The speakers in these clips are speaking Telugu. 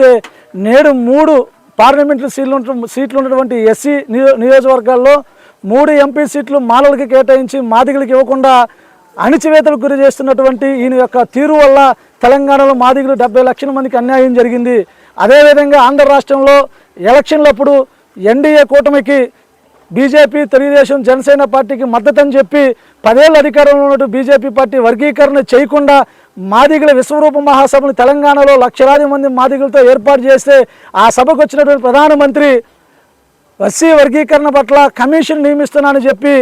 చూస్తే నేడు మూడు పార్లమెంటు సీట్లు సీట్లు ఉన్నటువంటి ఎస్సీ నియో నియోజకవర్గాల్లో మూడు ఎంపీ సీట్లు మాలలకి కేటాయించి మాదిగలకు ఇవ్వకుండా అణిచివేతలకు గురి చేస్తున్నటువంటి ఈయన యొక్క తీరు వల్ల తెలంగాణలో మాదిగులు డెబ్బై లక్షల మందికి అన్యాయం జరిగింది. అదేవిధంగా ఆంధ్ర రాష్ట్రంలో ఎలక్షన్లప్పుడు ఎన్డీఏ కూటమికి బీజేపీ తెలుగుదేశం జనసేన పార్టీకి మద్దతని చెప్పి పదేళ్ళ అధికారంలో ఉన్నట్టు బీజేపీ పార్టీ వర్గీకరణ చేయకుండా మాదిగల విశ్వరూప మహాసభను తెలంగాణలో లక్షలాది మంది మాదిగలతో ఏర్పాటు చేస్తే ఆ సభకు వచ్చినటువంటి ప్రధానమంత్రి ఎస్సీ వర్గీకరణ పట్ల కమిషన్ నియమిస్తున్నానని చెప్పి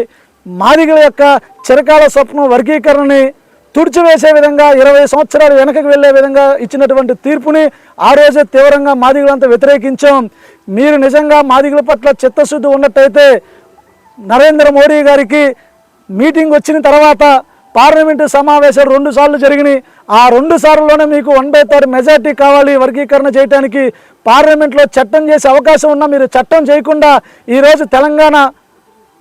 మాదిగల యొక్క చిరకాల స్వప్నం వర్గీకరణని తుడిచివేసే విధంగా ఇరవై సంవత్సరాలు వెనకకు వెళ్ళే విధంగా ఇచ్చినటువంటి తీర్పుని ఆ రోజే తీవ్రంగా మాదిగులంతా వ్యతిరేకించాం. మీరు నిజంగా మాదిగుల పట్ల చిత్తశుద్ధి ఉన్నట్టయితే నరేంద్ర మోడీ గారికి మీటింగ్ వచ్చిన తర్వాత పార్లమెంటు సమావేశాలు రెండు సార్లు జరిగినాయి. ఆ రెండు సార్లులోనే మీకు వన్ బై థర్డ్ మెజార్టీ కావాలి వర్గీకరణ చేయడానికి పార్లమెంట్లో చట్టం చేసే అవకాశం ఉన్నా మీరు చట్టం చేయకుండా ఈరోజు తెలంగాణ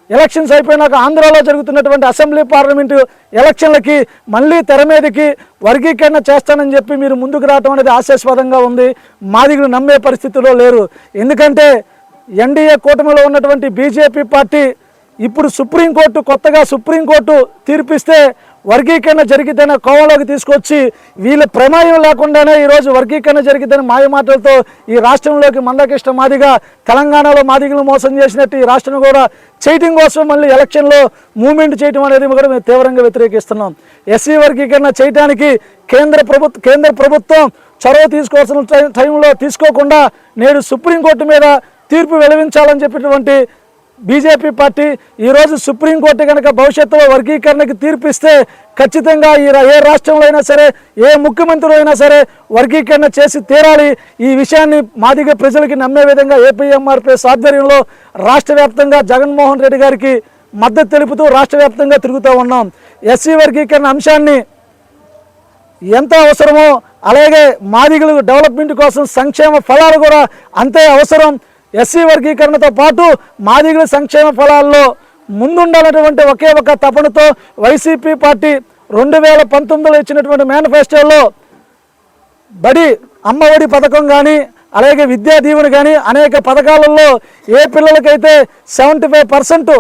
ఎలక్షన్స్ అయిపోయినాక ఆంధ్రాలో జరుగుతున్నటువంటి అసెంబ్లీ పార్లమెంటు ఎలక్షన్లకి మళ్ళీ తెర మీదకి వర్గీకరణ చేస్తానని చెప్పి మీరు ముందుకు రావడం అనేది ఆశాస్వాదంగా ఉంది. మాదిగులు నమ్మే పరిస్థితిలో లేరు. ఎందుకంటే ఎన్డీఏ కూటమిలో ఉన్నటువంటి బీజేపీ పార్టీ ఇప్పుడు సుప్రీంకోర్టు కొత్తగా సుప్రీంకోర్టు తీర్పిస్తే వర్గీకరణ జరిగితేనే కోవలోకి తీసుకొచ్చి వీళ్ళ ప్రమేయం లేకుండానే ఈరోజు వర్గీకరణ జరిగితేనే మాయమాటలతో ఈ రాష్ట్రంలోకి మందకృష్ణ మాదిగా తెలంగాణలో మాదిగలు మోసం చేసినట్టు ఈ రాష్ట్రం కూడా చేయటం కోసం మళ్ళీ ఎలక్షన్లో మూమెంట్ చేయటం అనేది కూడా మేము తీవ్రంగా వ్యతిరేకిస్తున్నాం. ఎస్సీ వర్గీకరణ చేయడానికి కేంద్ర ప్రభుత్వ కేంద్ర ప్రభుత్వం చొరవ తీసుకోవాల్సిన టైం- టైంలో తీసుకోకుండా నేడు సుప్రీంకోర్టు మీద తీర్పు వెలువించాలని చెప్పినటువంటి బీజేపీ పార్టీ ఈరోజు సుప్రీంకోర్టు కనుక భవిష్యత్తులో వర్గీకరణకి తీర్పు ఇస్తే ఖచ్చితంగా ఈ రా- ఏ రాష్ట్రంలో అయినా సరే ఏ ముఖ్యమంత్రి అయినా సరే వర్గీకరణ చేసి తీరాలి. ఈ విషయాన్ని మాదిగ ప్రజలకి నమ్మే విధంగా ఏపీఎంఆర్పీఎస్ ఆధ్వర్యంలో రాష్ట్ర వ్యాప్తంగా జగన్మోహన్ రెడ్డి గారికి మద్దతు తెలుపుతూ రాష్ట్ర వ్యాప్తంగా తిరుగుతూ ఉన్నాం. ఎస్సీ వర్గీకరణ అంశాన్ని ఎంత అవసరమో అలాగే మాదిగలు డెవలప్మెంట్ కోసం సంక్షేమ ఫలాలు కూడా అంతే అవసరం. ఎస్సీ వర్గీకరణతో పాటు మాదిగుల సంక్షేమ ఫలాల్లో ముందుండాలన్నటువంటి ఒకే ఒక తపనతో వైసీపీ పార్టీ రెండు వేల పంతొమ్మిదిలో ఇచ్చినటువంటి మేనిఫెస్టోలో బడి అమ్మఒడి పథకం కానీ అలాగే విద్యా దీవెన కానీ అనేక పథకాలలో ఏ పిల్లలకైతే సెవెంటీ ఫైవ్ పర్సెంట్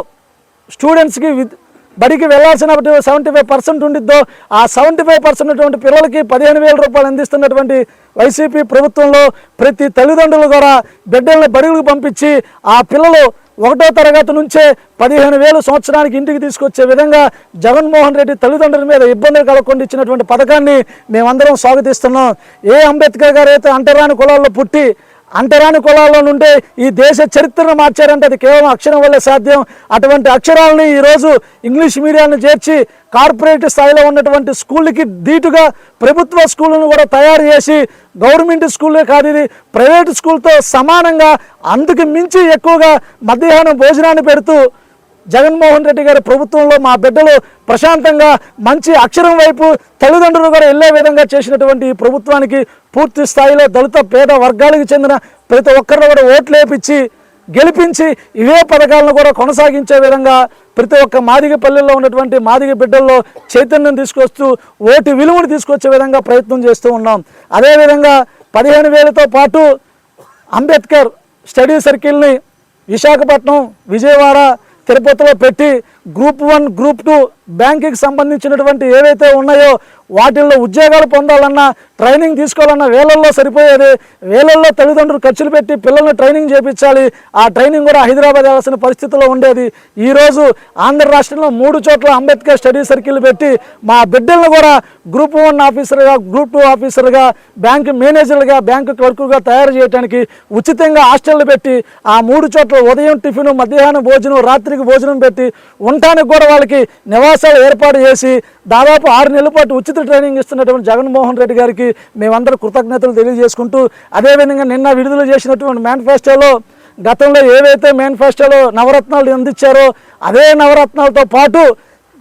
స్టూడెంట్స్కి విద్ బడికి వెళ్ళాల్సిన సెవెంటీ ఫైవ్ పర్సెంట్ ఉండిద్దో ఆ సెవెంటీ ఫైవ్ పర్సెంట్ ఉన్నటువంటి పిల్లలకి పదిహేను వేల రూపాయలు అందిస్తున్నటువంటి వైసీపీ ప్రభుత్వంలో ప్రతి తల్లిదండ్రులు కూడా బిడ్డల్ని బడులకు పంపించి ఆ పిల్లలు ఒకటో తరగతి నుంచే పదిహేను వేలు సంవత్సరానికి ఇంటికి తీసుకొచ్చే విధంగా జగన్మోహన్ రెడ్డి తల్లిదండ్రుల మీద ఇబ్బందులు కలగకుండా ఇచ్చినటువంటి పథకాన్ని మేమందరం స్వాగతిస్తున్నాం. ఏ అంబేద్కర్ గారు అయితే అంటరాని కులాల్లో పుట్టి అంటరాని కులాల్లో నుండే ఈ దేశ చరిత్రను మార్చారంటే అది కేవలం అక్షరం వల్లే సాధ్యం. అటువంటి అక్షరాలని ఈరోజు ఇంగ్లీష్ మీడియాన్ని చేర్చి కార్పొరేట్ స్థాయిలో ఉన్నటువంటి స్కూళ్ళకి ధీటుగా ప్రభుత్వ స్కూళ్ళను కూడా తయారు చేసి గవర్నమెంట్ స్కూలే కాదు ఇది ప్రైవేట్ స్కూల్తో సమానంగా అందుకు మించి ఎక్కువగా మధ్యాహ్నం భోజనాన్ని పెడుతూ జగన్మోహన్ రెడ్డి గారి ప్రభుత్వంలో మా బిడ్డలు ప్రశాంతంగా మంచి అక్షరం వైపు తల్లిదండ్రులు కూడా వెళ్ళే విధంగా చేసినటువంటి ఈ ప్రభుత్వానికి పూర్తి స్థాయిలో దళిత పేద వర్గాలకు చెందిన ప్రతి ఒక్కరిని కూడా ఓట్లు వేపించి గెలిపించి ఇవే పథకాలను కూడా కొనసాగించే విధంగా ప్రతి ఒక్క మాదిగ పల్లెల్లో ఉన్నటువంటి మాదిగ బిడ్డల్లో చైతన్యం తీసుకొస్తూ ఓటు విలువను తీసుకొచ్చే విధంగా ప్రయత్నం చేస్తూ ఉన్నాం. అదేవిధంగా పదిహేను వేలతో పాటు అంబేద్కర్ స్టడీ సర్కిల్ని విశాఖపట్నం విజయవాడ తిరుపతిలో పెట్టి గ్రూప్ వన్ గ్రూప్ టూ బ్యాంకుకి సంబంధించినటువంటి ఏవైతే ఉన్నాయో వాటిల్లో ఉద్యోగాలు పొందాలన్నా ట్రైనింగ్ తీసుకోవాలన్నా వేలల్లో సరిపోయేది. వేలల్లో తల్లిదండ్రులు ఖర్చులు పెట్టి పిల్లల్ని ట్రైనింగ్ చేపించాలి. ఆ ట్రైనింగ్ కూడా హైదరాబాద్ వెళ్ళాల్సిన పరిస్థితిలో ఉండేది. ఈరోజు ఆంధ్ర రాష్ట్రంలో మూడు చోట్ల అంబేద్కర్ స్టడీ సర్కిల్ పెట్టి మా బిడ్డలను కూడా గ్రూప్ వన్ ఆఫీసర్గా గ్రూప్ టూ ఆఫీసర్గా బ్యాంకు మేనేజర్లుగా బ్యాంకు క్లర్కుగా తయారు చేయడానికి ఉచితంగా హాస్టళ్ళు పెట్టి ఆ మూడు చోట్ల ఉదయం టిఫిన్ మధ్యాహ్నం భోజనం రాత్రికి భోజనం పెట్టి ఉండటానికి కూడా వాళ్ళకి నివాసాలు ఏర్పాటు చేసి దాదాపు ఆరు నెలల పాటు ఉచిత ట్రైనింగ్ ఇస్తున్నటువంటి జగన్మోహన్ రెడ్డి గారికి మేమందరూ కృతజ్ఞతలు తెలియజేసుకుంటూ అదేవిధంగా నిన్న విడుదల చేసినటువంటి మేనిఫెస్టోలో గతంలో ఏవైతే మేనిఫెస్టోలో నవరత్నాలు అందించారో అదే నవరత్నాలతో పాటు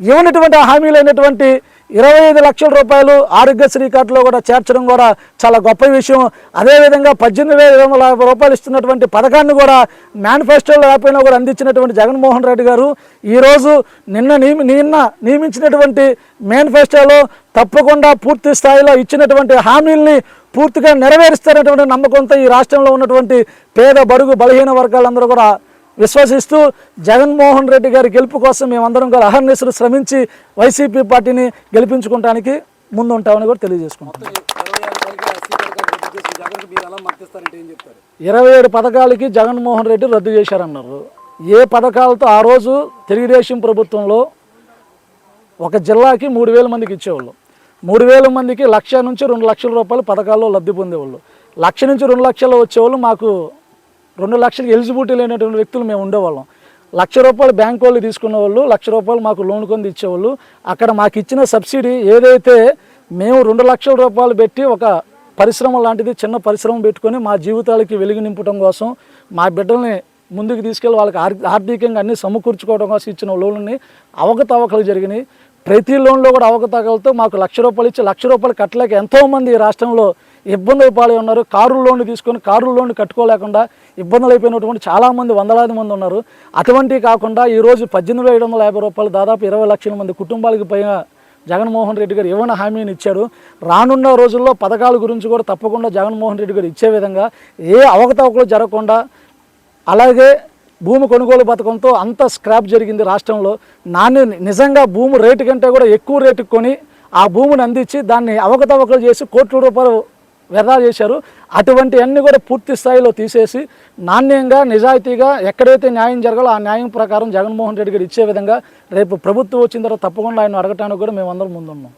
ఇవ్వనటువంటి హామీలైనటువంటి ఇరవై ఐదు లక్షల రూపాయలు ఆరోగ్యశ్రీ కార్డులో కూడా చేర్చడం కూడా చాలా గొప్ప విషయం. అదేవిధంగా పద్దెనిమిది వేల ఐదు వందల రూపాయలు ఇస్తున్నటువంటి పథకాన్ని కూడా మేనిఫెస్టోలో లేకపోయినా కూడా అందించినటువంటి జగన్మోహన్ రెడ్డి గారు ఈరోజు నిన్న నియమి నిన్న నియమించినటువంటి మేనిఫెస్టోలో తప్పకుండా పూర్తి స్థాయిలో ఇచ్చినటువంటి హామీల్ని పూర్తిగా నెరవేరుస్తారనేటువంటి నమ్మకంతో ఈ రాష్ట్రంలో ఉన్నటువంటి పేద బడుగు బలహీన వర్గాలందరూ కూడా విశ్వసిస్తూ జగన్మోహన్ రెడ్డి గారి గెలుపు కోసం మేమందరం కూడా అహర్నిశలు శ్రమించి వైసీపీ పార్టీని గెలిపించుకోవడానికి ముందుంటామని కూడా తెలియజేసుకుంటాం ఇరవై ఏడు పథకాలకి జగన్మోహన్ రెడ్డి రద్దు చేశారన్నారు. ఏ పథకాలతో ఆ రోజు తెలుగుదేశం ప్రభుత్వంలో ఒక జిల్లాకి మూడు వేల మందికి ఇచ్చేవాళ్ళు. మూడు వేల మందికి లక్ష నుంచి రెండు లక్షల రూపాయలు పథకాల్లో లబ్ధి పొందేవాళ్ళు. లక్ష నుంచి రెండు లక్షలు వచ్చేవాళ్ళు మాకు రెండు లక్షలకి ఎలిజిబిలిటీ లేనటువంటి వ్యక్తులు మేము ఉండేవాళ్ళం. లక్ష రూపాయలు బ్యాంక్ వాళ్ళు తీసుకున్న వాళ్ళు లక్ష రూపాయలు మాకు లోన్ కొని ఇచ్చేవాళ్ళు. అక్కడ మాకు ఇచ్చిన సబ్సిడీ ఏదైతే మేము రెండు లక్షల రూపాయలు పెట్టి ఒక పరిశ్రమ లాంటిది చిన్న పరిశ్రమ పెట్టుకొని మా జీవితాలకి వెలుగు నింపడం కోసం మా బిడ్డల్ని ముందుకు తీసుకెళ్ళి వాళ్ళకి ఆర్థికంగా అన్ని సమకూర్చుకోవడం కోసం ఇచ్చిన లోన్ని అవకతవకలు జరిగినాయి. ప్రతి లోన్లో కూడా అవకతవకలతో మాకు లక్ష రూపాయలు ఇచ్చి లక్ష రూపాయలు కట్టలేక ఎంతోమంది ఈ రాష్ట్రంలో ఇబ్బందులు పాలై ఉన్నారు. కారు లోన్ తీసుకొని కారు లోన్ కట్టుకోలేకుండా ఇబ్బందులు అయిపోయినటువంటి చాలామంది వందలాది మంది ఉన్నారు. అటువంటివి కాకుండా ఈరోజు పద్దెనిమిది వేల ఏడు వందల యాభై రూపాయలు దాదాపు ఇరవై లక్షల మంది కుటుంబాలకు పైన జగన్మోహన్ రెడ్డి గారు ఇవ్వని హామీని ఇచ్చారు. రానున్న రోజుల్లో పథకాల గురించి కూడా తప్పకుండా జగన్మోహన్ రెడ్డి గారు ఇచ్చే విధంగా ఏ అవకతవకలు జరగకుండా అలాగే భూమి కొనుగోలు పథకంతో అంత స్క్రాప్ జరిగింది రాష్ట్రంలో. నాణ్య నిజంగా భూమి రేటు కంటే కూడా ఎక్కువ రేటుకు కొని ఆ భూమిని అందించి దాన్ని అవకతవకలు చేసి కోట్ల రూపాయలు వ్యర్థాలు చేశారు. అటువంటి అన్ని కూడా పూర్తి స్థాయిలో తీసేసి నాణ్యంగా నిజాయితీగా ఎక్కడైతే న్యాయం జరగాలో ఆ న్యాయం ప్రకారం జగన్మోహన్ రెడ్డి గారు ఇచ్చే విధంగా రేపు ప్రభుత్వం వచ్చిన తర్వాత తప్పకుండా ఆయన అడగటానికి కూడా మేమందరం ముందున్నాం.